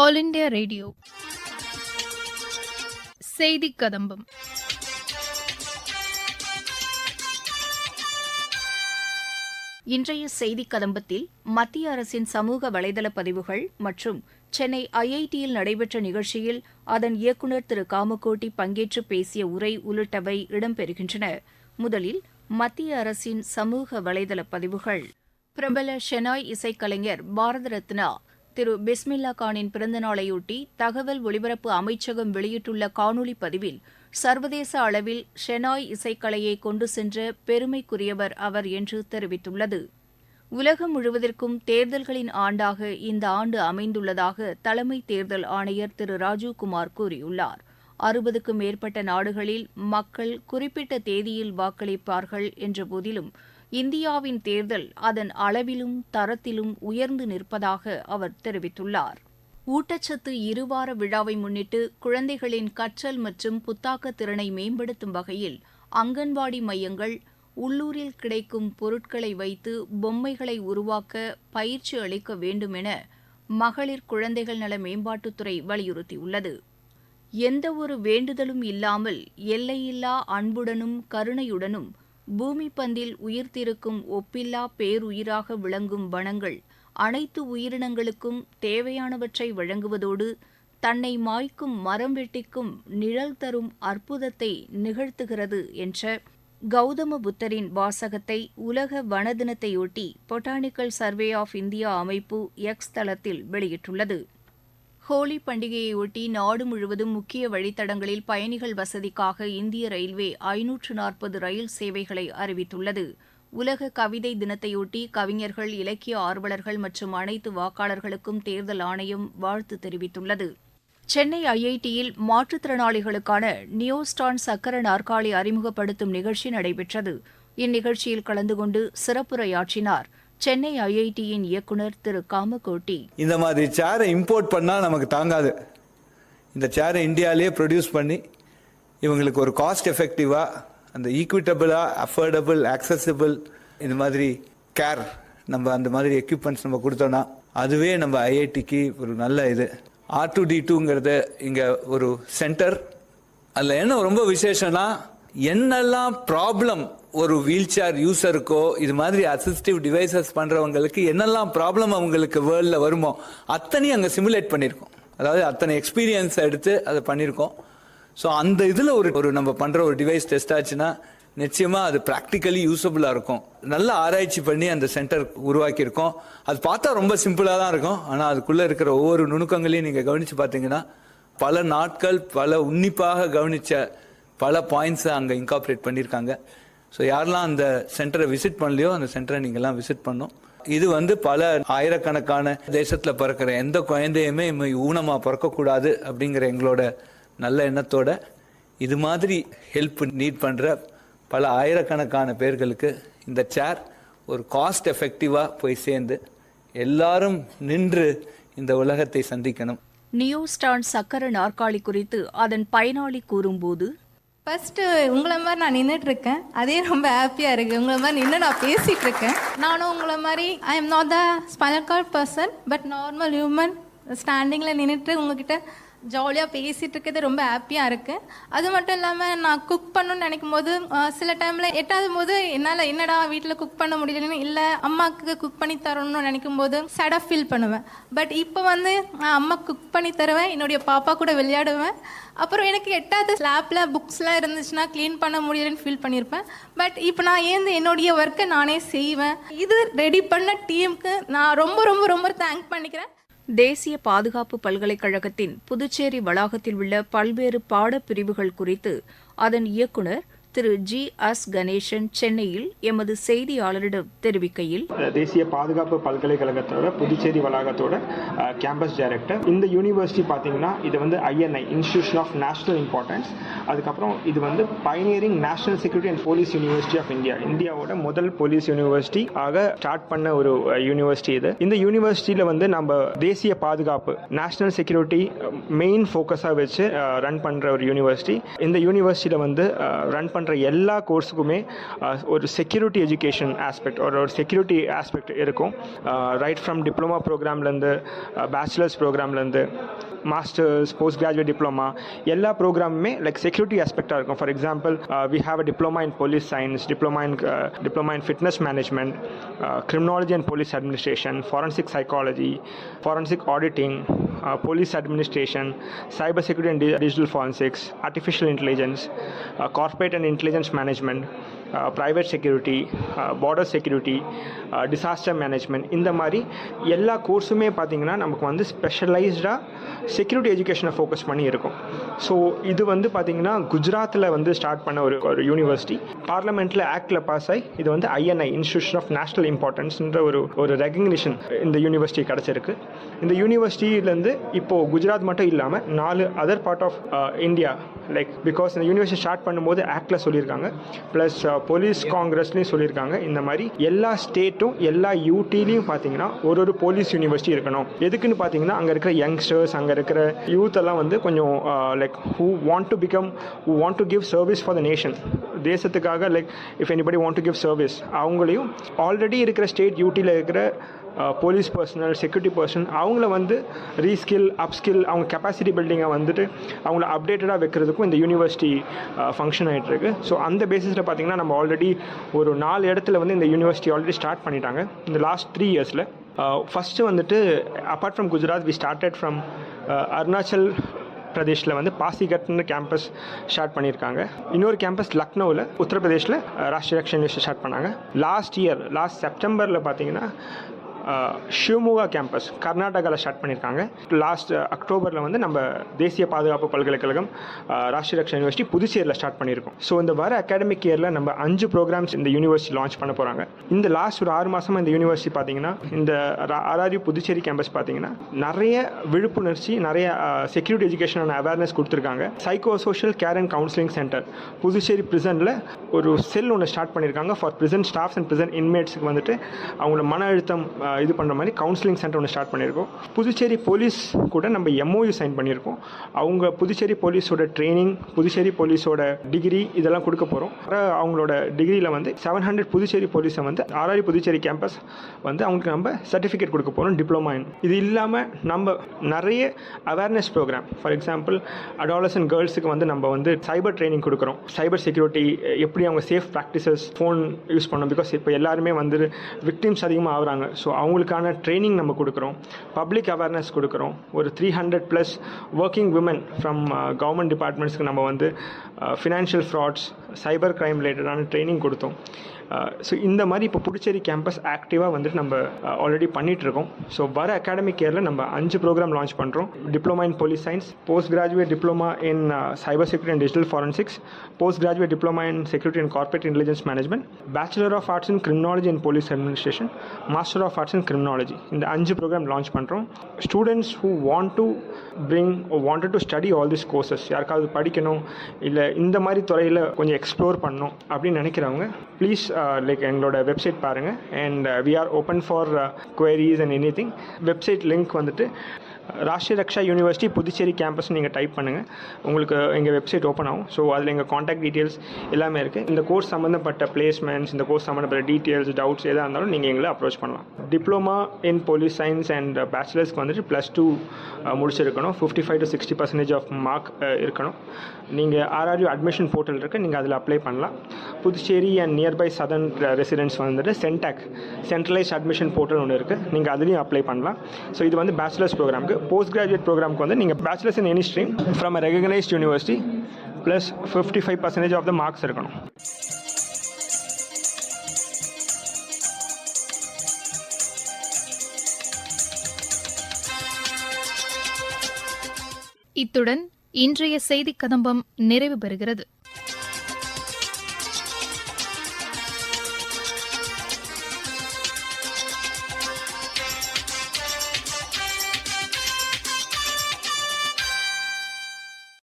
All India radio செய்தி கதம்பம். இன்றைய செய்திக் கதம்பத்தில் மத்திய அரசின் சமூக வலைதள பதிவுகள் மற்றும் சென்னை ஐஐடியில் நடைபெற்ற நிகழ்ச்சியில் அதன் இயக்குநர் திரு காமகோட்டி பங்கேற்று பேசிய உரை உள்ளிட்டவை இடம்பெறுகின்றன. முதலில் மத்திய அரசின் சமூக வலைதள பதிவுகள். பிரபல ஷெனாய் இசைக்கலைஞர் பாரத ரத்னா திரு பிஸ்மில்லா கானின் பிறந்தநாளையொட்டி தகவல் ஒலிபரப்பு அமைச்சகம் வெளியிட்டுள்ள காணொலி பதிவில் சர்வதேச அளவில் ஷெனாய் இசைக்கலையை கொண்டு சென்ற பெருமைக்குரியவர் அவர் என்று தெரிவித்துள்ளது. உலகம் முழுவதற்கும் தேர்தல்களின் ஆண்டாக இந்த ஆண்டு அமைந்துள்ளதாக தலைமை தேர்தல் ஆணையர் திரு ராஜீவ்குமார் கூறியுள்ளார். அறுபதுக்கும் மேற்பட்ட நாடுகளில் மக்கள் குறிப்பிட்ட தேதியில் வாக்களிப்பார்கள் என்ற போதிலும் இந்தியாவின் தேர்தல் அதன் அளவிலும் தரத்திலும் உயர்ந்து நிற்பதாக அவர் தெரிவித்துள்ளார். ஊட்டச்சத்து இருவார விழாவை முன்னிட்டு குழந்தைகளின் கற்றல் மற்றும் புத்தாக்க திறனை மேம்படுத்தும் வகையில் அங்கன்வாடி மையங்கள் உள்ளூரில் கிடைக்கும் பொருட்களை வைத்து பொம்மைகளை உருவாக்க பயிற்சி அளிக்க வேண்டும் என மகளிர் குழந்தைகள் நல மேம்பாட்டுத்துறை வலியுறுத்தியுள்ளது. எந்தவொரு வேண்டுதலும் இல்லாமல் எல்லையில்லா அன்புடனும் கருணையுடனும் பூமி பந்தில் உயிர்த்திருக்கும் ஒப்பில்லா பேருயிராக விளங்கும் வனங்கள் அனைத்து உயிரினங்களுக்கும் தேவையானவற்றை வழங்குவதோடு தன்னை மாய்க்கும் மரம் வெட்டிக்கும் நிழல் தரும் அற்புதத்தை நிகழ்த்துகிறது என்ற கௌதம புத்தரின் வாசகத்தை உலக வன தினத்தையொட்டி பொட்டானிக்கல் சர்வே ஆஃப் இந்தியா அமைப்பு எக்ஸ் தளத்தில் வெளியிட்டுள்ளது. ஹோலி பண்டிகையையொட்டி நாடு முழுவதும் முக்கிய வழித்தடங்களில் பயணிகள் வசதிக்காக இந்திய ரயில்வே ஐநூற்று நாற்பது ரயில் சேவைகளை அறிவித்துள்ளது. உலக கவிதை தினத்தையொட்டி கவிஞர்கள் இலக்கிய ஆர்வலர்கள் மற்றும் அனைத்து வாக்காளர்களுக்கும் தேர்தல் ஆணையம் வாழ்த்து தெரிவித்துள்ளது. சென்னை ஐஐடியில் மாற்றுத்திறனாளிகளுக்கான நியோஸ்டான் சக்கர நாற்காலி அறிமுகப்படுத்தும் நிகழ்ச்சி நடைபெற்றது. இந்நிகழ்ச்சியில் கலந்து கொண்டு சிறப்புரையாற்றினார் சென்னை ஐஐடியின் இயக்குனர் திரு காமகோட்டி. இந்த மாதிரி சேரை இம்போர்ட் பண்ணால் நமக்கு தாங்காது. இந்த சேரை இந்தியாவிலே ப்ரொடியூஸ் பண்ணி இவங்களுக்கு ஒரு காஸ்ட் எஃபெக்டிவாக அந்த ஈக்விட்டபிளாக அஃபோர்டபுள் accessible இந்த மாதிரி கேர் நம்ம அந்த மாதிரி எக்யூப்மெண்ட்ஸ் நம்ம கொடுத்தோன்னா அதுவே நம்ம ஐஐடிக்கு ஒரு நல்ல இது. ஆர் டு டி டூங்கிறது இங்கே ஒரு சென்டர் அதில் என்ன ரொம்ப விசேஷம்னா என்னெல்லாம் ப்ராப்ளம் ஒரு வீல் சேர் யூஸருக்கோ இது மாதிரி அசிஸ்டிவ் டிவைசஸ் பண்ணுறவங்களுக்கு என்னெல்லாம் ப்ராப்ளம் அவங்களுக்கு வேர்ல்டில் வருமோ அத்தனையும் அங்கே சிமுலேட் பண்ணியிருக்கோம் அதாவது அத்தனை எக்ஸ்பீரியன்ஸ் எடுத்து அதை பண்ணியிருக்கோம் ஸோ அந்த இதில் ஒரு ஒரு நம்ம பண்ணுற ஒரு டிவைஸ் டெஸ்ட் ஆச்சுன்னா நிச்சயமாக அது ப்ராக்டிக்கலி யூஸபுளாக இருக்கும். நல்ல ஆராய்ச்சி பண்ணி அந்த சென்டர் உருவாக்கியிருக்கோம். அது பார்த்தா ரொம்ப சிம்பிளாக தான் இருக்கும். ஆனால் அதுக்குள்ளே இருக்கிற ஒவ்வொரு நுணுக்கங்களையும் நீங்கள் கவனித்து பார்த்தீங்கன்னா பல நாட்கள் பல உன்னிப்பாக கவனித்த பல பாயிண்ட்ஸை அங்கே இன்காப்ரேட் பண்ணியிருக்காங்க. ஸோ யாரெல்லாம் அந்த சென்டரை விசிட் பண்ணலையோ அந்த சென்டரை நீங்கள்லாம் விசிட் பண்ணோம் இது வந்து பல ஆயிரக்கணக்கான தேசத்தில் பிறக்கிற எந்த குழந்தையுமே ஊனமாக பிறக்கக்கூடாது அப்படிங்கிற எங்களோட நல்ல எண்ணத்தோட இது மாதிரி ஹெல்ப் நீட் பண்ணுற பல ஆயிரக்கணக்கான பேர்களுக்கு இந்த சேர் ஒரு காஸ்ட் எஃபெக்டிவாக போய் சேர்ந்து எல்லாரும் நின்று இந்த உலகத்தை சந்திக்கணும். நியோஸ்டான் சக்கர நாற்காலி குறித்து அதன் பயனாளி கூறும்போது ஃபஸ்ட்டு உங்களை மாதிரி நான் நின்றுட்டு இருக்கேன் அதே ரொம்ப ஹாப்பியாக இருக்குது உங்களை மாதிரி நின்று நான் பேசிகிட்டு இருக்கேன் நானும் உங்களை மாதிரி I am not the spinal cord person but normal human ஸ்டாண்டிங்கில் நின்றுட்டு உங்ககிட்ட ஜாலியாக பேசிகிட்டு இருக்கிறது ரொம்ப ஹாப்பியாக இருக்குது அது மட்டும் இல்லாமல் நான் குக் பண்ணணும்னு நினைக்கும் போது சில டைமில் எட்டாவது போது என்னால் என்னடா வீட்டில் குக் பண்ண முடியலன்னு இல்லை அம்மாவுக்கு குக் பண்ணி தரணும்னு நினைக்கும் போது சேடாக ஃபீல் பண்ணுவேன். பட் இப்போ வந்து நான் அம்மா குக் பண்ணி தருவேன் என்னுடைய பாப்பா கூட விளையாடுவேன். அப்புறம் எனக்கு எட்டாவது ஸ்லாப்பில் புக்ஸ்லாம் இருந்துச்சுன்னா க்ளீன் பண்ண முடியலன்னு ஃபீல் பண்ணியிருப்பேன் பட் இப்போ நான் ஏந்து என்னுடைய ஒர்க்கை நானே செய்வேன். இது ரெடி பண்ண டீமுக்கு நான் ரொம்ப ரொம்ப ரொம்ப தேங்க் பண்ணிக்கிறேன். தேசிய பாதுகாப்பு பல்கலைக்கழகத்தின் புதுச்சேரி வளாகத்தில் உள்ள பல்வேறு பாடப்பிரிவுகள் குறித்து அதன் இயக்குநர் திரு ஜி. எஸ். கணேசன் சென்னையில் எமது செய்தியாளரிடம் தெரிவிக்கையில் தேசிய பாதுகாப்பு பல்கலைக்கழகத்தோட புதுச்சேரி வளாகத்தோட கேம்பஸ் டைரக்டர் இந்த யூனிவர்சிட்டி பார்த்தீங்கன்னா இது வந்து INI institution of national importance அதுக்கப்புறம் இது வந்து pioneering national security and police university of India இந்தியாவோட முதல் போலீஸ் யூனிவர்சிட்டி ஆக ஸ்டார்ட் பண்ண ஒரு யூனிவர்சிட்டி இது. இந்த யூனிவர்சிட்டியில் வந்து நம்ம தேசிய பாதுகாப்பு நேஷனல் செக்யூரிட்டி மெயின் ஃபோக்கஸாக வச்சு ரன் பண்ணுற ஒரு யூனிவர்சிட்டி இந்த யூனிவர்சிட்டியில் வந்து ரன் பண்ணுற பண்ணுற எல்லா கோர்ஸுக்குமே ஒரு செக்யூரிட்டி எஜுகேஷன் ஆஸ்பெக்ட் ஒரு ஒரு செக்யூரிட்டி ஆஸ்பெக்ட் இருக்கும். ரைட் ஃப்ரம் டிப்ளமா ப்ரோக்ராம்லேருந்து பேச்சுலர்ஸ் ப்ரோக்ராம்லேருந்து மாஸ்டர்ஸ் போஸ்ட் கிராஜுவேட் டிப்ளமா எல்லா ப்ரோக்ராமுமே லைக் செக்யூரிட்டி ஆஸ்பெக்டாக இருக்கும். For example we have a diploma in police science diploma in diploma in fitness management criminology and police administration forensic psychology forensic auditing police administration, cyber security and di- digital forensics, artificial intelligence, uh, corporate and intelligence management, uh, private security, uh, border security, uh, disaster management. இந்த மாதிரி எல்லா கோர்ஸுமே பார்த்தீங்கன்னா நமக்கு வந்து ஸ்பெஷலைஸ்டாக security எஜுகேஷனை focus பண்ணி இருக்கும். So இது வந்து பார்த்தீங்கன்னா குஜராத்தில் வந்து ஸ்டார்ட் பண்ண ஒரு ஒரு யூனிவர்சிட்டி பார்லமெண்ட்டில் ஆக்டில் பாஸ் ஆகி இது வந்து ஐஎன்ஐ இன்ஸ்டியூஷன் ஆஃப் நேஷனல் இம்பார்ட்டன்ஸ்ன்ற ஒரு ஒரு ரெகக்னிஷன் இந்த யூனிவர்சிட்டி கிடச்சிருக்கு. இந்த யூனிவர்சிட்டியிலேருந்து இப்போது குஜராத் மட்டும் இல்லாமல் நாலு other part of India like because இந்த யூனிவர்சிட்டி ஸ்டார்ட் பண்ணும்போது ஆக்டில் சொல்லியிருக்காங்க. ப்ளஸ் போலீஸ் காங்கிரஸ்லேயும் சொல்லியிருக்காங்க. இந்த மாதிரி எல்லா ஸ்டேட்டும் எல்லா யூடிலையும் பார்த்தீங்கன்னா ஒரு ஒரு போலீஸ் யூனிவர்சிட்டி இருக்கணும். எதுக்குன்னு பார்த்தீங்கன்னா அங்கே இருக்கிற யங்ஸ்டர்ஸ் அங்கே இருக்கிற யூத் எல்லாம் வந்து கொஞ்சம் like who want to become who want to give service for the nation தேசத்துக்காக like if anybody want to give service அவங்களையும் ஆல்ரெடி இருக்கிற ஸ்டேட் யூட்டியில் இருக்கிற போலீஸ் பர்சனல் செக்யூரிட்டி பர்சன் அவங்கள வந்து ரீஸ்கில் அப்ஸ்கில் அவங்க கெப்பாசிட்டி பில்டிங்கை வந்துட்டு அவங்கள அப்டேட்டடாக வைக்கிறதுக்கும் இந்த யூனிவர்சிட்டி ஃபங்க்ஷன் ஆகிட்டுருக்கு ஸோ அந்த பேசிஸில் பார்த்தீங்கன்னா நம்ம ஆல்ரெடி ஒரு நாலு இடத்துல வந்து இந்த யூனிவர்சிட்டி ஆல்ரெடி ஸ்டார்ட் பண்ணிட்டாங்க. இந்த லாஸ்ட் த்ரீ இயர்ஸில் Uh, ஃபஸ்ட்டு வந்துட்டு apart from Gujarat we started from Arunachal பிரதேஷில் வந்து பாசிகட்னு கேம்பஸ் ஸ்டார்ட் பண்ணியிருக்காங்க. இன்னொரு கேம்பஸ் லக்னோவில் உத்தரப்பிரதேஷில் uh, ராஷ்டிரிய ரக்ஷன் ஸ்டார்ட் பண்ணாங்க. லாஸ்ட் இயர் லாஸ்ட் செப்டம்பரில் பார்த்தீங்கன்னா ஷிவமுகா கேம்பஸ் கர்நாடகாவில் ஸ்டார்ட் பண்ணியிருக்காங்க. லாஸ்ட் அக்டோபரில் வந்து நம்ம தேசிய பாதுகாப்பு பல்கலைக்கழகம் அஹ், ராஷ்டிரிய ரக்ஷா யூனிவர்சிட்டி புதுச்சேரியில் ஸ்டார்ட் பண்ணியிருக்கோம். ஸோ இந்த வர அகாடமிக் இயரில் நம்ம அஞ்சு ப்ரோக்ராம்ஸ் இந்த யூனிவர்சிட்டி லான்ச் பண்ண போகிறாங்க இந்த லாஸ்ட் ஒரு ஆறு மாதமாக இந்த யூனிவர்சிட்டி பார்த்தீங்கன்னா இந்த ஆர்ஆர்யூ புதுச்சேரி கேம்பஸ் பார்த்தீங்கன்னா நிறைய விழிப்புணர்ச்சி நிறைய செக்யூரிட்டி எஜுகேஷனான அவேர்னஸ் கொடுத்துருக்காங்க. Psycho social care and counselling centre Puducherry ப்ரிசனில் ஒரு செல் ஒன்று ஸ்டார்ட் பண்ணியிருக்காங்க. For prison staffs and prison இன்மேட்ஸுக்கு வந்துட்டு அவங்களோட மன அழுத்தம் இது பண்ணுற மாதிரி கவுன்சிலிங் சென்டர் ஒன்று ஸ்டார்ட் பண்ணியிருக்கோம் புதுச்சேரி போலீஸ் கூட நம்ம எம்ஓயு சைன் பண்ணியிருக்கோம் அவங்க புதுச்சேரி போலீஸோட ட்ரைனிங் புதுச்சேரி போலீஸோட டிகிரி இதெல்லாம் கொடுக்க போகிறோம் அவங்களோட டிகிரியில் வந்து செவன் ஹண்ட்ரட் புதுச்சேரி போலீஸை வந்து ஆறாரி புதுச்சேரி கேம்பஸ் வந்து அவங்களுக்கு நம்ம சர்டிஃபிகேட் கொடுக்க போகிறோம் டிப்ளமா இன் இது இல்லாமல் நம்ம நிறைய awareness program for example adolescent கேர்ள்ஸுக்கு வந்து நம்ம வந்து சைபர் ட்ரைனிங் கொடுக்குறோம். சைபர் செக்யூரிட்டி எப்படி அவங்க சேஃப் ப்ராக்டிசஸ் ஃபோன் யூஸ் பண்ணோம் பிகாஸ் இப்போ எல்லாருமே வந்து விக்டிம்ஸ் அதிகமாக ஆகுறாங்க. ஸோ அவங்களுக்கான ட்ரைனிங் நம்ம கொடுக்குறோம். பப்ளிக் அவேர்னஸ் கொடுக்குறோம். ஒரு three hundred plus working women from government டிபார்ட்மெண்ட்ஸ்க்கு நம்ம வந்து ஃபினான்ஷியல் ஃப்ராட்ஸ் சைபர் க்ரைம் ரிலேட்டடான ட்ரைனிங் கொடுத்தோம். ஸோ இந்த மாதிரி இப்போ புதுச்சேரி கேம்பஸ் ஆக்டிவாக வந்துட்டு நம்ம ஆல்ரெடி பண்ணிட்டு இருக்கோம் ஸோ வர அகாடமிக் இயரில் நம்ம அஞ்சு ப்ரோக்ராம் லான்ச் பண்ணுறோம் diploma in police science post graduate diploma in cyber security and digital forensics post graduate diploma in security and corporate intelligence management bachelor of arts in criminology and police administration master of arts in criminology இந்த அஞ்சு program launch பண்ணுறோம் students who want to bring wanted to study all this courses யாருக்காவது படிக்கணும் இல்லை இந்த மாதிரி துறையில் கொஞ்சம் எக்ஸ்ப்ளோர் பண்ணணும் அப்படின்னு நினைக்கிறவங்க ப்ளீஸ் லைக் எங்களோட வெப்சைட் பாருங்கள் and we are open for queries and anything website link வந்துட்டு ராஷ்டிரிய ரக்ஷா யூனிவர்சிட்டி புதுச்சேரி கேம்பஸ் நீங்கள் டைப் பண்ணுங்கள் உங்களுக்கு எங்கள் வெப்சைட் ஓப்பன் ஆகும். ஸோ அதில் எங்கள் காண்டாக்ட் டீட்டெயில்ஸ் எல்லாமே இருக்குது இந்த கோர்ஸ் சம்மந்தப்பட்ட பிளேஸ்மெண்ட்ஸ் இந்த கோர்ஸ் சம்மந்தப்பட்ட டீட்டெயில்ஸ் டவுட்ஸ் எதாக இருந்தாலும் நீங்கள் எங்களை அப்ரோச் பண்ணலாம். Diploma in police science and பேச்சுலர்ஸ்க்கு வந்துட்டு ப்ளஸ் டூ முடிச்சிருக்கணும். Fifty five to sixty percentage of mark இருக்கணும். நீங்கள் ஆர்ஆர்யூ அட்மிஷன் போர்ட்டல் இருக்குது நீங்கள் அதில் அப்ளை பண்ணலாம். Puducherry and nearby southern residents வந்துட்டு சென்டாக் சென்ட்ரலைஸ் அட்மிஷன் போர்ட்டல் ஒன்று இருக்குது நீங்கள் அதுலேயும் அப்ளை பண்ணலாம். ஸோ இது வந்து பேச்சுலர்ஸ் ப்ரோக்ராமுக்கு போஸ்ட் கிராஜுவேட் ப்ரோக்ராம்க்கு வந்து நீங்கள் bachelors in any stream from a recognised university plus fifty five percentage of the marks இருக்கணும் இத்துடன் இன்றைய செய்தி கதம்பம் நிறைவு பெறுகிறது.